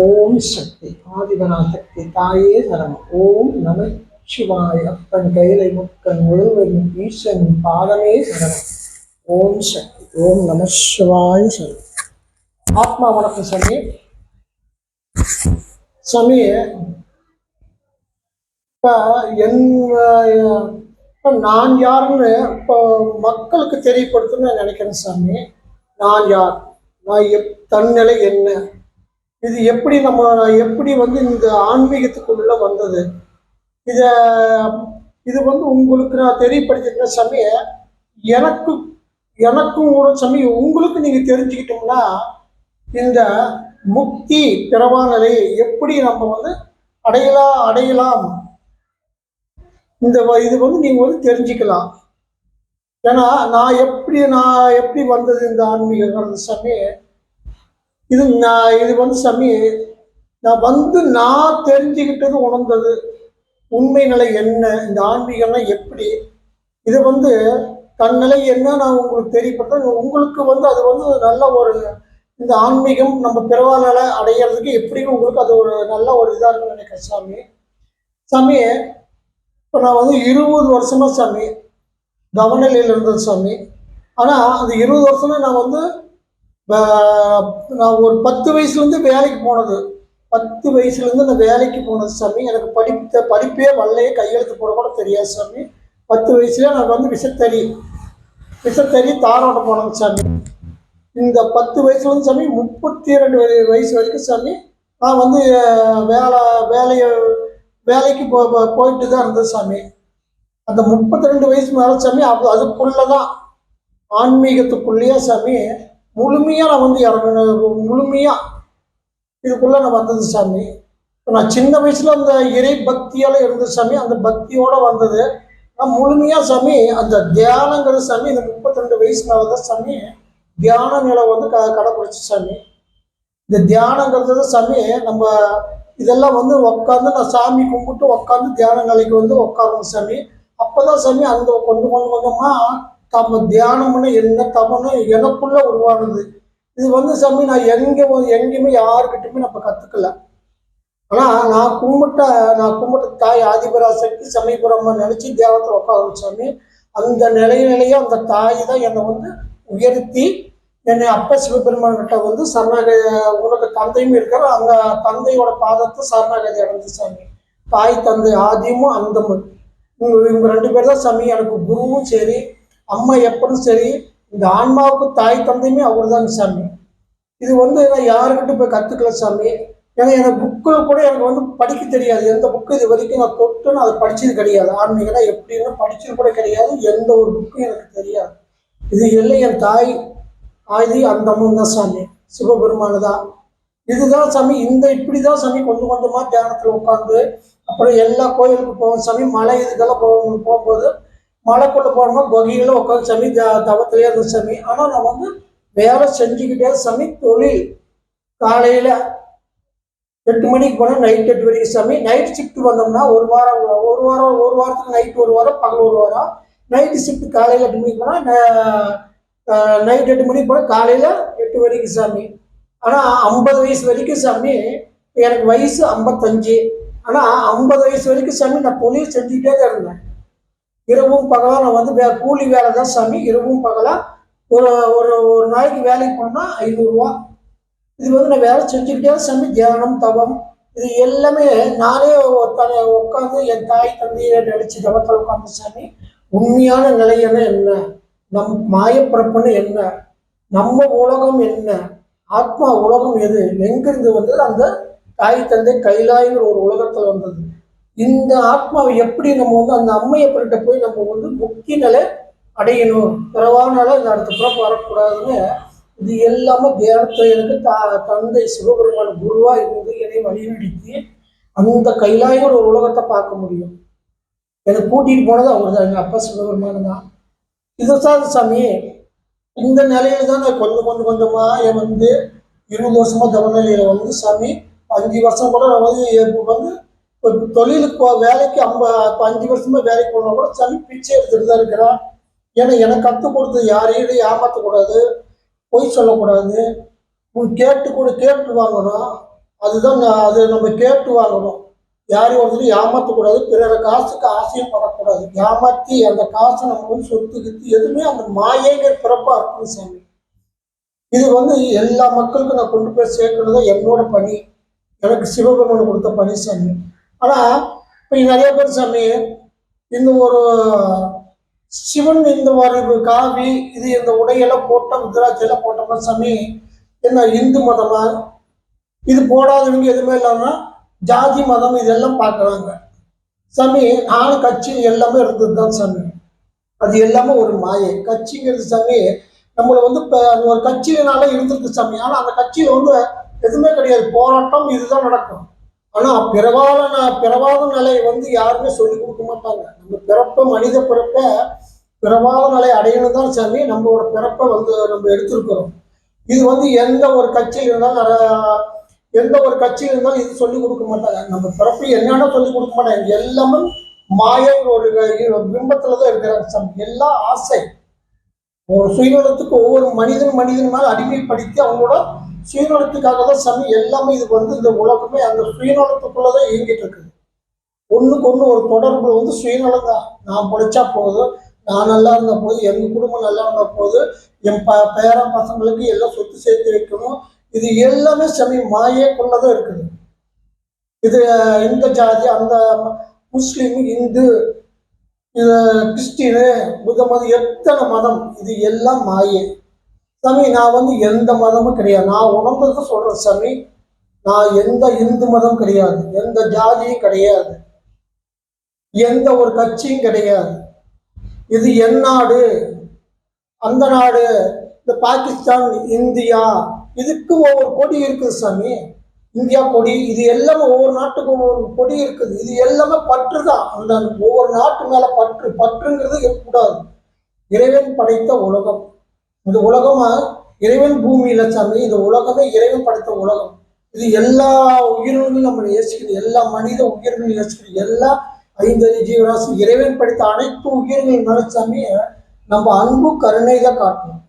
ஓம் சக்தி ஆதிபரா சக்தி தாயே சரம் ஓம் நம சிவாய் அப்பன் கைலை முக்கன் ஒருவரின் ஈசன் பாதமே சரம் ஓம் சக்தி ஓம் நம சிவாய் ஆத்மா வணக்கம் சாமி சாமி இப்போ என் இப்போ நான் யாருன்னு இப்போ மக்களுக்கு தெரியப்படுத்தணும்னு நினைக்கிறேன் சாமி. நான் யார்? நான் எப் தன்னிலை என்ன? இது எப்படி நம்ம எப்படி வந்து இந்த ஆன்மீகத்துக்குள்ள வந்தது? இத இது வந்து உங்களுக்கு நான் தெரியப்படுத்தின சமய எனக்கு எனக்கும் கூட சமயம் உங்களுக்கு நீங்க தெரிஞ்சுக்கிட்டோம்னா இந்த முக்தி பிறவா நிலையை எப்படி நம்ம வந்து அடையலாம் அடையலாம்? இந்த வ- இது வந்து நீங்க வந்து தெரிஞ்சுக்கலாம். ஏன்னா நான் எப்படி நான் எப்படி வந்தது இந்த ஆன்மீகம் சமயம்? இது நான் இது வந்து சாமி நான் வந்து நான் தெரிஞ்சுக்கிட்டது உணர்ந்தது. உண்மை நிலை என்ன? இந்த ஆன்மீகம்னா எப்படி? இது வந்து தன்னிலை என்ன நான் உங்களுக்கு தெரியப்பட்டேன் உங்களுக்கு வந்து அது வந்து நல்ல ஒரு இந்த ஆன்மீகம் நம்ம பிறவாளால அடையிறதுக்கு எப்படியும் உங்களுக்கு அது ஒரு நல்ல ஒரு இதாக இருக்கும்னு நினைக்கிறேன் சாமி. சாமி இப்போ நான் வந்து இருபது வருஷமா சாமி தவநிலையில் இருந்தது சாமி. ஆனால் அந்த இருபது வருஷமா நான் வந்து நான் ஒரு பத்து வயசுலேருந்து வேலைக்கு போனது. பத்து வயசுலேருந்து நான் வேலைக்கு போனது சாமி. எனக்கு படிப்பு படிப்பே வரலையே கையெழுத்து போட கூட தெரியாது சாமி. பத்து வயசுல நான் வந்து விசத்தறி விசத்தறி தாரோட்டம் போனது சாமி. இந்த பத்து வயசுலேருந்து சாமி முப்பத்தி ரெண்டு வயசு வரைக்கும் சாமி நான் வந்து வேலை வேலையை வேலைக்கு போ போ- போயிட்டு தான் இருந்தது சாமி. அந்த முப்பத்தி ரெண்டு வயசு மேலே சாமி அது அதுக்குள்ளே தான் ஆன்மீகத்துக்குள்ளேயே சாமி முழுமையாக நான் வந்து இறங்கின முழுமையாக இதுக்குள்ளே நான் வந்தது சாமி. இப்போ நான் சின்ன வயசில் அந்த இறை பக்தியால் இருந்த சாமி அந்த பக்தியோடு வந்தது. நான் முழுமையாக சாமி அந்த தியானங்கிற சாமி இந்த முப்பத்தி ரெண்டு வயசு மேலே தான் சாமி தியான நிலை வந்து க கடைப்பிடிச்சி சாமி. இந்த தியானங்கிறது சாமி நம்ம இதெல்லாம் வந்து உட்காந்து நான் சாமி கும்பிட்டு உட்காந்து தியான நிலைக்கு வந்து உட்காரணும் சாமி. அப்போ தான் சாமி அந்த கொஞ்சம் கொஞ்சம் கொஞ்சமாக தம்ம தியானம்னு என்ன தமன்னு எனக்குள்ள உருவானது. இது வந்து சாமி நான் எங்க எங்கேயுமே யாருக்கிட்டுமே நம்ம கத்துக்கல. ஆனா நான் கும்பிட்ட நான் கும்பிட்ட தாய் ஆதிபராசக்தி சமயபுரம் நினைச்சு தியானத்துல உட்காரணும் சாமி அந்த நிலை நிலையா அந்த தாய் தான் என்னை வந்து உயர்த்தி என்னை அப்ப சிவபெருமான் கிட்ட வந்து சரணாகதி உனக்கு தந்தையும் இருக்கிற அந்த தந்தையோட பாதத்தை சரணாகதி அடைஞ்சு சாமி. தாய் தந்தை ஆதியமும் அந்தமும். இவங்க இவங்க ரெண்டு பேர் தான் சாமி எனக்கு குருவும் சரி அம்மா எப்படும் சரி இந்த ஆன்மாவுக்கு தாய் தந்தையுமே அவர் தான் சாமி. இது வந்து நான் யாருக்கிட்ட போய் கற்றுக்கல சாமி. ஏன்னா எனக்கு புக்கில் கூட எனக்கு வந்து படிக்க தெரியாது. எந்த புக்கு இது வரைக்கும் நான் தொட்டு நான் அதை படிச்சது கிடையாது. ஆன்மீகனா எப்படின்னு படிச்சது கூட கிடையாது. எந்த ஒரு புக்கும் எனக்கு தெரியாது. இது இல்லை என் தாய் ஆதி அந்த தான் சாமி. சிவபெருமானு தான் இதுதான் சாமி இந்த இப்படி தான் சாமி கொஞ்சம் கொஞ்சமாக தியானத்தில் உட்காந்து அப்புறம் எல்லா கோயிலுக்கு போவோம் சாமி. மலை இதுக்கெல்லாம் போகும் போகும்போது மலைக்குள்ள போனோம்னா கொகையில் உட்காந்து சாமி தவத்திலே இருந்த சாமி. ஆனால் நான் வந்து வேலை செஞ்சுக்கிட்டே சாமி தொழில். காலையில் எட்டு மணிக்கு போனால் நைட் எட்டு வரைக்கும் சாமி. நைட் ஷிஃப்ட் வந்தோம்னா ஒரு வாரம் ஒரு வாரம் ஒரு வாரத்துக்கு நைட் ஒரு வாரம் பகல் ஒரு வாரம். நைட்டு ஷிஃப்ட் காலையில் எட்டு மணிக்கு போனால் நைட் எட்டு மணிக்கு போனால் காலையில் எட்டு வரைக்கும் சாமி. ஆனால் ஐம்பது வயசு வரைக்கும் சாமி எனக்கு வயசு ஐம்பத்தஞ்சு. ஆனால் ஐம்பது வயசு வரைக்கும் சாமி நான் தொழில் செஞ்சுக்கிட்டே தான் இருந்தேன். இரவும் பகலாக நான் வந்து வே கூலி வேலை தான் சாமி. இரவும் பகலாக ஒரு ஒரு ஒரு நாளைக்கு வேலைக்கு போனால் ஐநூறுரூவா இது வந்து நான் வேலை செஞ்சுக்கிட்டே சாமி. தியானம் தவம் இது எல்லாமே நானே தன உட்காந்து என் தாய் தந்தையை நினச்சி தவத்தில் உட்காந்து சாமி. உண்மையான நிலை என்ன? நம் மாயப்பிறப்புன்னு என்ன? நம்ம உலகம் என்ன? ஆத்மா உலகம் எது? எங்கிருந்து வந்தது? அந்த தாய் தந்தை கைலாயங்கிற ஒரு உலகத்தில் வந்தது. இந்த ஆத்மாவை எப்படி நம்ம வந்து அந்த அம்மையப்பர்கிட்ட போய் நம்ம வந்து முக்தி நிலை அடையணும்? பிறவானால இந்த அடுத்த பிறப்பு வரக்கூடாதுன்னு இது எல்லாமே தியானத்தை எனக்கு தா தந்தை சிவபெருமான குருவா இருந்து என்னை வழிநடத்தி அந்த கைலாயங்கிற ஒரு உலகத்தை பார்க்க முடியும். எனக்கு கூட்டிட்டு போனது அவர் தான் எங்கள் அப்பா சிவபெருமான தான். இதுதான் சாமி. இந்த நிலையில தான் நான் கொஞ்சம் கொஞ்சம் கொஞ்சமா என் வந்து இருபது வருஷமா தவநிலையில வந்து சாமி அஞ்சு வருஷம் கூட நான் வந்து வந்து இப்போ தொழிலுக்கு போ வேலைக்கு ஐம்ப இப்போ அஞ்சு வருஷமா வேலைக்கு போனால் கூட சாமி பிச்சை எடுத்துட்டு தான் இருக்கிறான். ஏன்னா எனக்கு கற்றுக் கொடுத்தது யாரையும் ஏமாற்றக்கூடாது பொய் சொல்லக்கூடாது. உன் கேட்டு கூட கேட்டு வாங்கணும். அதுதான் நான் அது நம்ம கேட்டு வாங்கணும். யாரையும் ஒருத்தரும் ஏமாற்றக்கூடாது பிறர காசுக்கு ஆசையும் படக்கூடாது ஏமாற்றி அந்த காசை நம்ம வந்து சொத்து கித்து எதுவுமே அந்த மாயைங்கிற பிறப்பாக இருக்கணும் சாமி. இது வந்து எல்லா மக்களுக்கும் நான் கொண்டு போய் சேர்க்கணும் தான் என்னோட பணி. எனக்கு சிவபெருமன் கொடுத்த பணி சாமி. ஆனால் இப்போ நிறைய பேர் சாமி இந்த ஒரு சிவன் இந்த ஒரு காவி இது இந்த உடையெல்லாம் போட்ட ருத்ராட்சையெல்லாம் போட்டோம்னா சாமி என்ன இந்து மதமா? இது போடாதவங்க எதுவுமே இல்லாமல் ஜாதி மதம் இதெல்லாம் பார்க்குறாங்க சாமி நாலு கட்சி எல்லாமே இருந்தது தான் சாமி. அது எல்லாமே ஒரு மாயை. கட்சிங்கிறது சாமி நம்மளை வந்து இப்போ ஒரு கட்சியினால இருந்திருக்கு சாமி. ஆனால் அந்த கட்சியில் வந்து எதுவுமே கிடையாது. போராட்டம் இதுதான் நடக்கும். ஆனால் பிறவாத ந- பிறவாத நிலையை வந்து யாருமே சொல்லி கொடுக்க மாட்டாங்க. நம்ம பிறப்ப மனித பிறப்ப பிறவாத நிலை அடையணும் தான் சாமி நம்மளோட பிறப்பை வந்து நம்ம எடுத்திருக்கிறோம். இது வந்து எந்த ஒரு கட்சியில் இருந்தாலும் எந்த ஒரு கட்சியில் இருந்தாலும் இது சொல்லி கொடுக்க மாட்டாங்க. நம்ம பிறப்பு என்னன்னு சொல்லி கொடுக்க மாட்டாங்க. எல்லாமே மாய ஒரு பிம்பத்துல தான் இருக்கிறாங்க சாமி. எல்லா ஆசை. ஒரு சுயநலத்துக்கு ஒவ்வொரு மனிதன் மனிதன் மேல அடிமைப்படுத்தி அவங்களோட சுயநலத்துக்காக தான் சமி எல்லாமே இது வந்து இந்த உலகமே அந்த சுயநலத்துக்குள்ளதான் இயங்கிட்டு இருக்குது ஒன்றுக்கு ஒன்று ஒரு தொடர்பு வந்து சுயநலம் தான் நான் படிச்சா போதும் நான் நல்லா இருந்த போது எங்கள் குடும்பம் நல்லா இருந்த போது என் ப பேரன் பசங்களுக்கு எல்லாம் சொத்து சேர்த்து வைக்கணும். இது எல்லாமே சாமி மாயக்குள்ளதான் இருக்குது. இது இந்த ஜாதி அந்த முஸ்லீம் இந்து இது கிறிஸ்டினு புத்த மதம் எத்தனை மதம் இது எல்லாம் மாயே. சாமி நான் வந்து எந்த மதமும் கிடையாது. நான் உணர்ந்தது சொல்றேன் சாமி. நான் எந்த இந்து மதம் கிடையாது. எந்த ஜாதியும் கிடையாது. எந்த ஒரு கட்சியும் கிடையாது. இது என் நாடு. அந்த நாடு இந்த பாகிஸ்தான் இந்தியா இதுக்கு ஒவ்வொரு கொடி இருக்குது சாமி. இந்தியா கொடி இது எல்லாமே ஒவ்வொரு நாட்டுக்கும் ஒவ்வொரு கொடி இருக்குது. இது எல்லாமே பற்று தான். அந்த ஒவ்வொரு நாட்டு மேலே பற்று. பற்றுங்கிறது இருக்கக்கூடாது இறைவன் படைத்த உலகம். இந்த உலகமா? இறைவன் பூமியில சாமி இந்த உலகமே இறைவன் படைத்த உலகம். இது எல்லா உயிர்களும் நம்ம நேசிக்குது. எல்லா மனித உயிர்களும் நேசிக்குது. எல்லா ஐந்தறி ஜீவராசி இறைவன் படித்த அனைத்து உயிர்கள் நினைச்சாமே நம்ம அன்பு கருணை தான் காட்டணும்.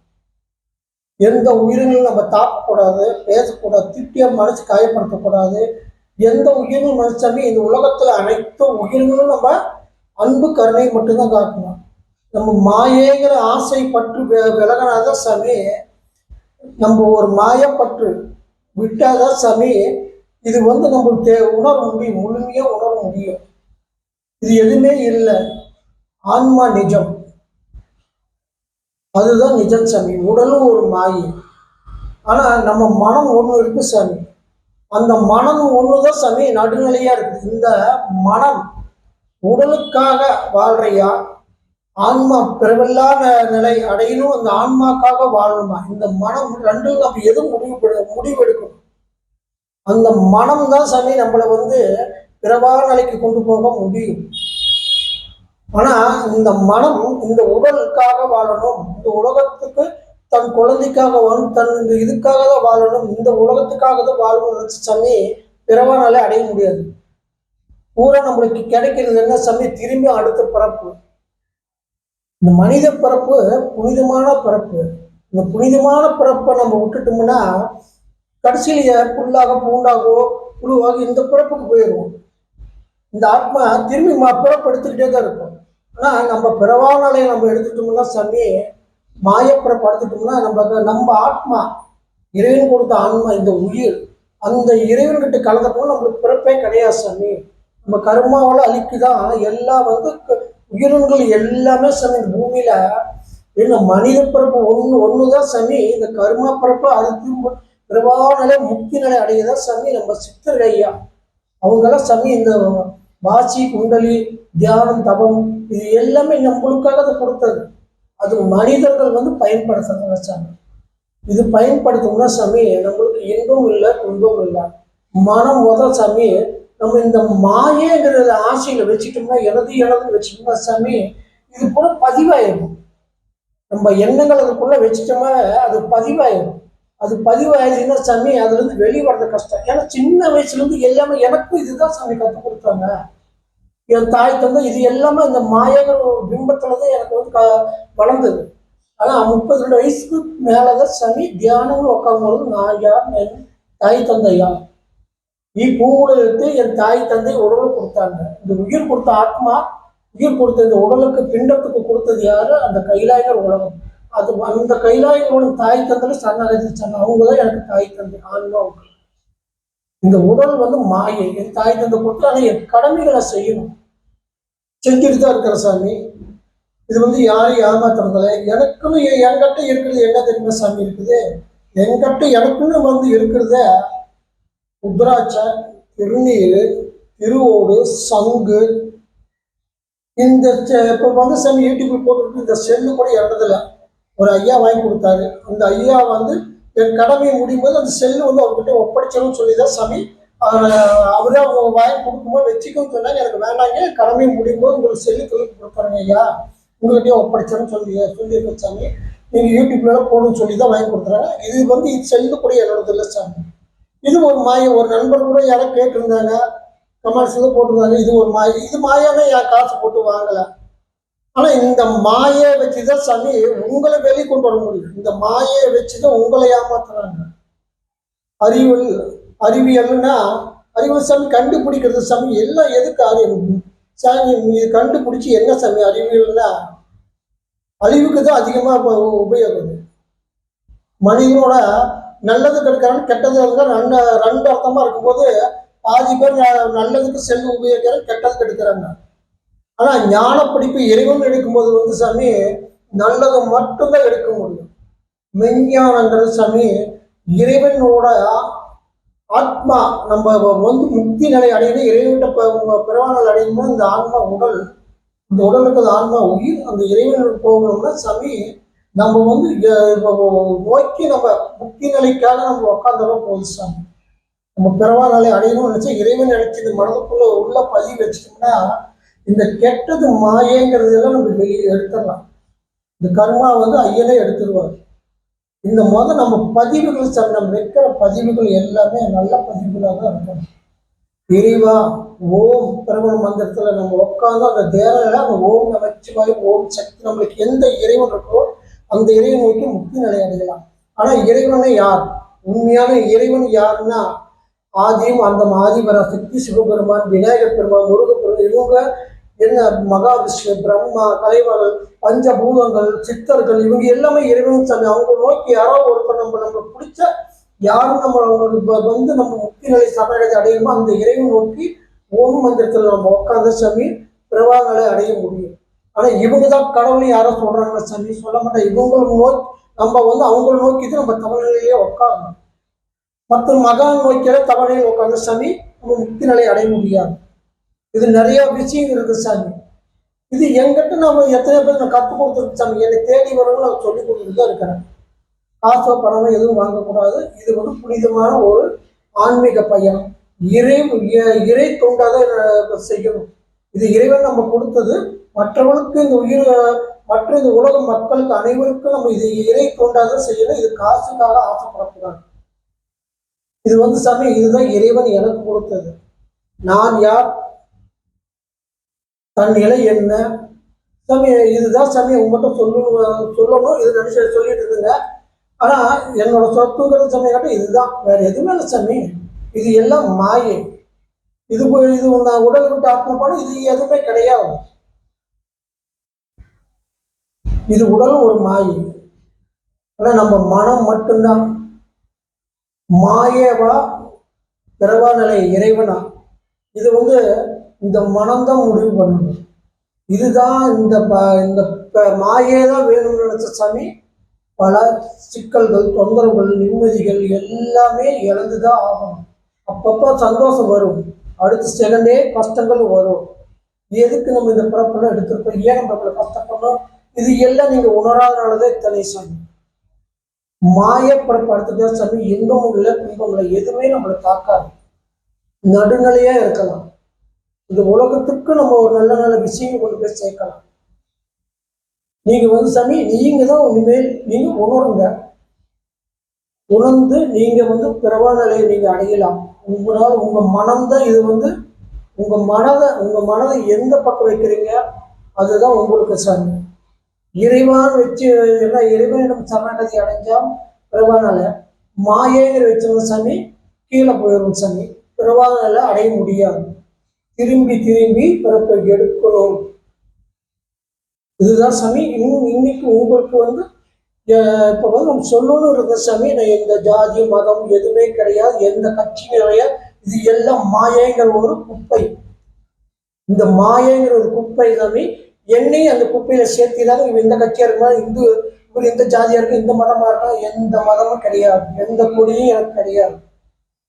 எந்த உயிரினங்களும் நம்ம தாக்கக்கூடாது பேசக்கூடாது திட்டிய மனசு காயப்படுத்தக்கூடாது. எந்த உயிரும் மனுஷாமி இந்த உலகத்துல அனைத்து உயிர்களும் நம்ம அன்பு கருணை மட்டும்தான் காட்டணும். நம்ம மாயேங்கிற ஆசை பற்று விலகினாதான் சாமி. நம்ம ஒரு மாயப்பற்று விட்டாதான் சாமி. இது வந்து நம்மளுக்கு தே- உணர முடியும் முழுமையாக உணர முடியும். இது எதுவுமே இல்லை. ஆன்மா நிஜம். அதுதான் நிஜம் சாமி. உடலும் ஒரு மாயை. ஆனால் நம்ம மனம் ஒன்று இருக்கு சாமி. அந்த மனம் தான் சாமி நடுநிலையாக இருக்குது இந்த மனம் உடலுக்காக வாழ்றையா ஆன்மா பிறவில்லா ந- நிலை அடையணும் அந்த ஆன்மாக்காக வாழணுமா இந்த மனம் ரெண்டும் நம்ம எது முடிவு முடிவெடுக்கணும் அந்த மனம் தான் சாமி நம்மளை வந்து பிறவா நிலைக்கு கொண்டு போக முடியும். ஆனா இந்த மனம் இந்த உடலுக்காக வாழணும். இந்த உலகத்துக்கு தன் குழந்தைக்காக வாழணும் தன் இந்த இதுக்காக தான் வாழணும். இந்த உலகத்துக்காக தான் வாழணும்னு நினைச்ச சாமி பிறவானாலே அடைய முடியாது. பூரா நம்மளுக்கு கிடைக்கிறது என்ன சாமி? திரும்பி அடுத்த பிறப்பு. இந்த மனித பிறப்பு புனிதமான பிறப்பு. இந்த புனிதமான பிறப்பை நம்ம விட்டுட்டோம்னா கடைசியில் புல்லாக பூண்டாகவோ புழுவாக இந்த பிறப்புக்கு போயிடுவோம். இந்த ஆத்மா திரும்பி ம- பிறப்பு எடுத்துக்கிட்டே தான் இருக்கும். ஆனால் நம்ம பிறவானாலே நம்ம எடுத்துட்டோம்னா சாமி மாயப்பிறப்பு எடுத்துட்டோம்னா நம்ம நம்ம ஆத்மா இறைவன் கொடுத்த ஆன்மா இந்த உயிர் அந்த இறைவன்கிட்ட கலந்தப்போ நம்மளுக்கு பிறப்பே கிடையாது சாமி. நம்ம கர்மாவால் அழிக்குதான் எல்லாம் வந்து க- உயிரினங்கள் எல்லாமே சாமி பூமியில என்ன மனித பிறப்பு ஒன்று ஒன்று தான் சாமி. இந்த கர்மா பிறப்பு அது திரும்ப நிலை முக்தி நிலை அடையதான் சாமி. நம்ம சித்தர் ஐயா அவங்கெல்லாம் சாமி. இந்த வாசி குண்டலி தியானம் தபம் இது எல்லாமே நம்மளுக்காக அதை கொடுத்தது. அது மனிதர்கள் வந்து பயன்படுத்துறதுங்க சாமி. இது பயன்படுத்தணும்னா சாமி நம்மளுக்கு இன்பம் இல்லை துன்பம் இல்லை. மனம் முதல் சாமி நம்ம இந்த மாயேங்கிறத ஆசையில வச்சுட்டோம்னா எனது எனது வச்சுட்டோம்னா சாமி இது கூட பதிவாயிடும் நம்ம எண்ணங்கள் அதுக்குள்ள வச்சுட்டோமா அது பதிவாயிடும் அது பதிவாயிருச்சுன்னா சாமி அதுல இருந்து வெளியே வர்றது கஷ்டம். ஏன்னா சின்ன வயசுல இருந்து எல்லாமே எனக்கும் இதுதான் சாமி கற்றுக் கொடுத்தாங்க. என் தாய் தந்தை இது எல்லாமே இந்த மாயங்கிற ஒரு தான் எனக்கு வந்து க வளர்ந்தது. ஆனால் முப்பது ரெண்டு வயசுக்கு மேலே தான் சாமி தியானம்னு உட்காரும்போது நான் யார்? என் தாய் தந்தை யார்? நீ பூவுடலுக்கு என் தாய் தந்தை உடலை கொடுத்தாங்க. இந்த உயிர் கொடுத்த ஆத்மா உயிர் கொடுத்த இந்த உடலுக்கு பிண்டத்துக்கு கொடுத்தது யாரு? அந்த கைலாயர் உலகம். அது அந்த கைலாயர்களோட தாய் தந்தை சரணாகதி சொன்ன அவங்க தான் எனக்கு தாய் தந்தை ஆன்மாவுக்கு இந்த உடல் வந்து மாயை என் தாய் தந்தை கொடுத்து ஆனால் என் கடமைகளை செய்யணும். செஞ்சுட்டு தான் இருக்கிற சாமி. இது வந்து யாரையும் ஏமாத்துறதில்ல எனக்குன்னு எ- என்கிட்ட இருக்கிறது என்ன தெரியுமா சாமி இருக்குது? என்கிட்ட எனக்குன்னு வந்து இருக்கிறத உத்ராட்சை திருநீர் திருவோடு சங்கு. இந்த செ- வந்து சாமி யூடியூப்பில் போட்டுட்டு இந்த செல்லு கூட இறந்ததில்ல. ஒரு ஐயா வாங்கி கொடுத்தாரு. அந்த ஐயா வந்து என் கடமையை முடியும் போது அந்த செல்லு வந்து அவர்கிட்ட ஒப்படைச்சிடும் சொல்லி தான் சாமி அவரே அவங்க வாங்கி கொடுக்கும்போது வச்சுக்கோன்னு சொன்னாங்க. எனக்கு வேண்டாங்க கடமையை முடியும் போது உங்களுக்கு செல்லு தொழில் கொடுக்குறேங்க ஐயா. உங்கள்கிட்டயே ஒப்படைச்சிடும் சொல்லி சொல்லி சாமி. நீங்கள் யூடியூப்ல போடுன்னு சொல்லி தான் வாங்கி கொடுத்துறாங்க. இது வந்து இது செல்லு கூட என்னோடது இல்லை சாமி. இது ஒரு மாய ஒரு நண்பர் கூட யாரோ கேட்டிருந்தாங்க. கமெண்ட்ஸ்ல போட்டிருந்தாங்க. இது ஒரு மாய. இது மாயாவே யார் காசு போட்டு வாங்கல. ஆனா இந்த மாயை வச்சுதான் சாமி உங்களை வெளியே கொண்டு வர முடியும். இந்த மாயை வச்சுதான் உங்களை ஏமாத்துறாங்க. அறிவியல் அறிவியல்னா அறிவியல் சாமி கண்டுபிடிக்கிறது சாமி எல்லாம் எதுக்கு அறிவு சாமி இது கண்டுபிடிச்சி என்ன சாமி அறிவியல்னா அழிவுக்கு தான் அதிகமாக உபயோகம். மனிதனோட நல்லது கெடுக்கிறான் கெட்டது இருக்கான் ரெண்டு ரெண்டு அர்த்தமா இருக்கும்போது பாதி பேர் நல்லதுக்கு செல்லு உபயோகிக்கிறாங்க கெட்டதுக்கு எடுக்கிறாங்க ஆனா ஞான படிப்பு இறைவன் எடுக்கும்போது வந்து சாமி நல்லது மட்டும்தான் எடுக்க முடியும். மெஞ்ஞானங்கிறது சாமி இறைவனோட ஆத்மா நம்ம வந்து முக்தி நிலை அடையணும் இறைவன்கிட்ட ப- பிறவானல் அடையும் போது இந்த ஆன்மா உடல் இந்த உடலுக்கு அந்த ஆன்மா உயிர் அந்த இறைவனுக்கு போகணும்னா சாமி நம்ம வந்து நோக்கி நம்ம முக்தி நிலைக்காக நம்ம உட்காந்தாலும் போதும் சாமி. நம்ம பிறவா நிலை அடையணும்னு நினச்சா இறைவன் நினைச்சு இந்த மனதுக்குள்ள உள்ள பதிவு வச்சுட்டோம்னா இந்த கெட்டது மாயங்கிறது எல்லாம் நம்ம வெளியே எடுத்துடலாம். இந்த கர்மா வந்து ஐயனே எடுத்துருவார். இந்த முத நம்ம பதிவுகள் சார் நம்ம வைக்கிற பதிவுகள் எல்லாமே நல்ல பதிவுகளாக தான் இருக்கணும். இறைவா ஓம் பிரபல மந்திரத்தில் நம்ம உட்காந்து அந்த தேவையில அந்த ஓம் நமச்சிவாய் ஓம் சக்தி நம்மளுக்கு எந்த இறைவன் இருக்கோ அந்த இறைவன் நோக்கி முக்தி நிலை அடையலாம் ஆனா இறைவனை யார்? உண்மையான இறைவன் யாருன்னா ஆதியும் அந்த ஆதிபராசக்தி சிவபெருமான் விநாயகர் பெருமான் முருகப்பெருமான் இவங்க என்ன மகாவிஷ்ணு பிரம்மா கலைவர்கள் பஞ்சபூதங்கள் சித்தர்கள் இவங்க எல்லாமே இறைவன் சாமி. அவங்க நோக்கி யாரோ ஒருத்தர் நம்ம நம்ம பிடிச்ச யாரும் நம்ம அவங்களுக்கு வந்து நம்ம முக்தி நிலை சரணடைந்து அடையுமோ அந்த இறைவன் நோக்கி ஓம் மந்திரத்தில் நம்ம உட்காந்து சாமி பிரவாகங்களை அடைய முடியும். ஆனா இவங்க தான் கடவுள் யாரோ சொல்றாங்க சாமி சொல்ல மாட்டேன் இவங்களை நோக்கி நம்ம வந்து அவங்களை நோக்கிட்டு நம்ம தமிழ்நிலையிலே உட்காரணும் மற்ற மகான் நோக்கிற தமிழில் உட்காந்து சாமி. நம்ம முக்தி நிலை அடைய முடியாது. இது நிறைய விஷயம் இருக்கு சாமி. இது எங்கிட்ட நம்ம எத்தனை பேர் நான் கற்றுக் கொடுத்துருக்கு சாமி. என்னை தேடி வரவங்க நான் சொல்லி கொடுத்துட்டு தான் இருக்கிறேன். காசோ பணமோ எதுவும் வாங்கக்கூடாது. இது வந்து புனிதமான ஒரு ஆன்மீக பயணம். இறை இ- இறை தொண்டாக செய்யணும். இது இறைவன் நம்ம கொடுத்தது மற்றவர்களுக்கு இந்த உயிர் மற்ற இந்த உலக மக்களுக்கு அனைவருக்கும் நம்ம இது இறை கொண்டாதான் செய்யணும். இது காசுக்காக ஆசைப்படக்கூடாது. இது வந்து சாமி இதுதான் இறைவன் எனக்கு கொடுத்தது. நான் யார்? தன் நிலை என்ன? சாமி இதுதான் சாமி உங்கள்கிட்ட சொல்லணும் சொல்லணும். இது நினைச்சு சொல்லிட்டு இருந்துங்க. ஆனா என்னோட சொத்துங்கிறது சாமி கேட்ட இதுதான். வேற எதுவுமே இல்லை சாமி. இது எல்லாம் மாயை. இது போய் இது நான் உடல் விட்டு ஆத்மா இது எதுவுமே கிடையாது. இது உடல் ஒரு மாயை. ஆனால் நம்ம மனம் மட்டும்தான். மாயேவா பிறவா நிலை இறைவனா? இது வந்து இந்த மனம்தான் முடிவு பண்ணணும். இதுதான் இந்த ப- இந்த ப- மாயே தான் வேணும்னு நினைச்ச சாமி பல சிக்கல்கள் தொந்தரவுகள் நிம்மதிகள் எல்லாமே இழந்துதான் ஆகணும். அப்பப்போ சந்தோஷம் வரும். அடுத்த செகண்டே கஷ்டங்கள் வரும். எதுக்கு நம்ம இந்த பிறப்பெல்லாம் எடுத்திருக்கோம்? ஏன் நம்ம கஷ்டப்படணும்? இது எல்லாம் நீங்க உணராதனாலதான் இத்தனை சாமி மாயப்பிறப்பு அடுத்ததா சாமி இன்பமும் இல்லை துன்பம் இல்லை எதுவுமே நம்மளை தாக்காது. நடுநிலையா இருக்கலாம். இந்த உலகத்துக்கு நம்ம ஒரு நல்ல நல்ல விஷயங்கள் கொண்டு போய் சேர்க்கலாம். நீங்க வந்து சாமி நீங்க தான் இனிமேல் நீங்க உணருங்க. உணர்ந்து நீங்க வந்து பிறவா நிலையை நீங்க அடையலாம். உங்களால் உங்க மனம்தான் இது வந்து உங்க மனதை உங்க மனதை எந்த பக்கம் வைக்கிறீங்க அதுதான் உங்களுக்கு சாமி. இறைவான் வச்சு என்ன இறைவனிடம் சரணாகதி அடைஞ்சா பிரபானால மாயேங்கிற வச்சிருந்த சாமி கீழே போயிடும் சாமி. பிரபானால அடைய முடியாது. திரும்பி திரும்பி பிறப்பை எடுக்கணும். இதுதான் சாமி. இன்னும் இன்னைக்கு உங்களுக்கு வந்து அஹ், இப்ப வந்து நம்ம சொல்லணும் இருந்த சாமி நான் எந்த ஜாதி மதம் எதுவுமே கிடையாது. எந்த கட்சியும் கிடையாது இது எல்லாம் மாயைங்கிற ஒரு குப்பை. இந்த மாயைங்கிற ஒரு குப்பை சாமி என்னையும் அந்த குப்பையில சேர்த்திடாங்க இவன் இந்த கட்சியா இருக்கா இந்து இவர் எந்த ஜாதியா இருக்கும் இந்த மதமா இருக்கா? எந்த மதமும் கிடையாது. எந்த கொடியும் எனக்கு கிடையாது.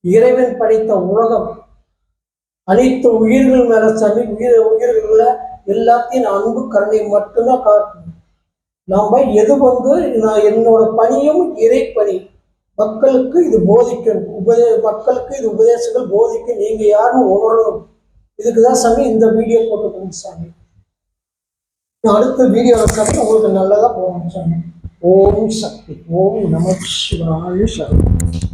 இறைவன் படைத்த உலகம். அனைத்து உயிர்கள் மேல சாமி உயிர் உயிர்கள்ல எல்லாத்தையும் அன்பு கருணை மட்டும்தான் காட்டணும் நாம எது வந்து நான் என்னோட பணியும் இறைப்பணி. மக்களுக்கு இது போதிக்கணும். உபதே மக்களுக்கு இது உபதேசங்கள் போதிக்க நீங்க யாருன்னு உணரணும். இதுக்கு தான் சாமி இந்த வீடியோ போட்டுக்கணும் சாமி. அடுத்த வீடியோ சாமி உங்களுக்கு நல்லதா போகணும் சொன்னேன் ஓம் சக்தி. ஓம் நம சிவாய சக்தி